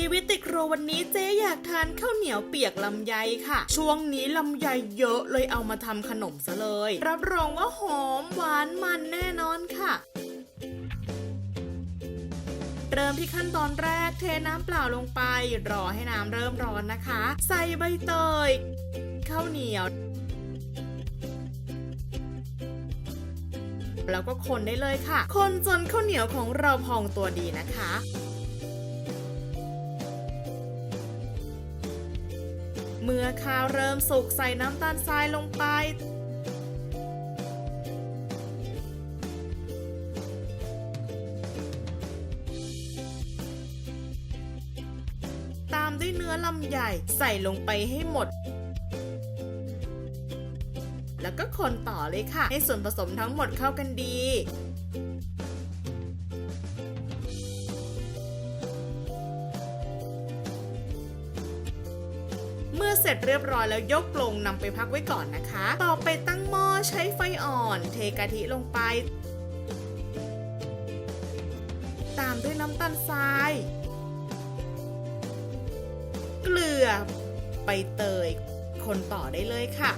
ชีวิตติดครัววันนี้เจ๊อยากทานข้าวเหนียวเปียกลำไยค่ะ ช่วงนี้ลำไยเยอะเลยเอามาทำขนมซะเลย รับรองว่าหอมหวานมันแน่นอนค่ะเริ่มที่ขั้นตอนแรกเทน้ำเปล่าลงไป รอให้น้ำเริ่มร้อนนะคะ ใส่ใบเตยข้าวเหนียว แล้วก็คนได้เลยค่ะ คนจนข้าวเหนียวของเราพองตัวดีนะคะ เมื่อข้าวเริ่มสุกใส่น้ำตาลทรายลงไป ตามด้วยเนื้อลำใหญ่ใส่ลงไปให้หมด แล้วก็คนต่อเลยค่ะ ให้ส่วนผสมทั้งหมดเข้ากันดี เมื่อเสร็จเรียบร้อยแล้วยกลงนำไปพักไว้ก่อนนะคะ ต่อไปตั้งหม้อใช้ไฟอ่อน เทกะทิลงไป ตามด้วยน้ำตาลทราย เกลือใบเตย คนต่อได้เลยค่ะ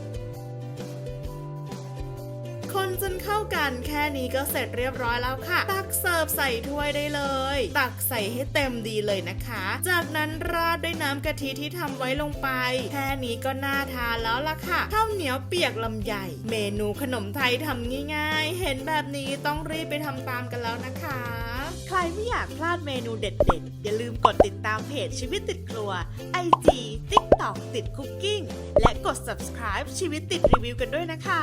คนจนเข้ากันแค่นี้ก็เสร็จเรียบร้อยแล้วค่ะ ตักเสิร์ฟใส่ถ้วยได้เลย ตักใส่ให้เต็มดีเลยนะคะ จากนั้นราดด้วยน้ำกะทิที่ทำไว้ลงไป แค่นี้ก็น่าทานแล้วล่ะค่ะข้าวเหนียวเปียกลำใหญ่เมนูขนมไทยทำง่ายๆ เห็นแบบนี้ต้องรีบไปทำตามกันแล้วนะคะ ใครไม่อยากพลาดเมนูเด็ดๆ อย่าลืมกดติดตามเพจชีวิตติดครัว IG TikTok ติดคุกกิ้งและกด subscribe ชีวิตติดรีวิวกันด้วยนะคะ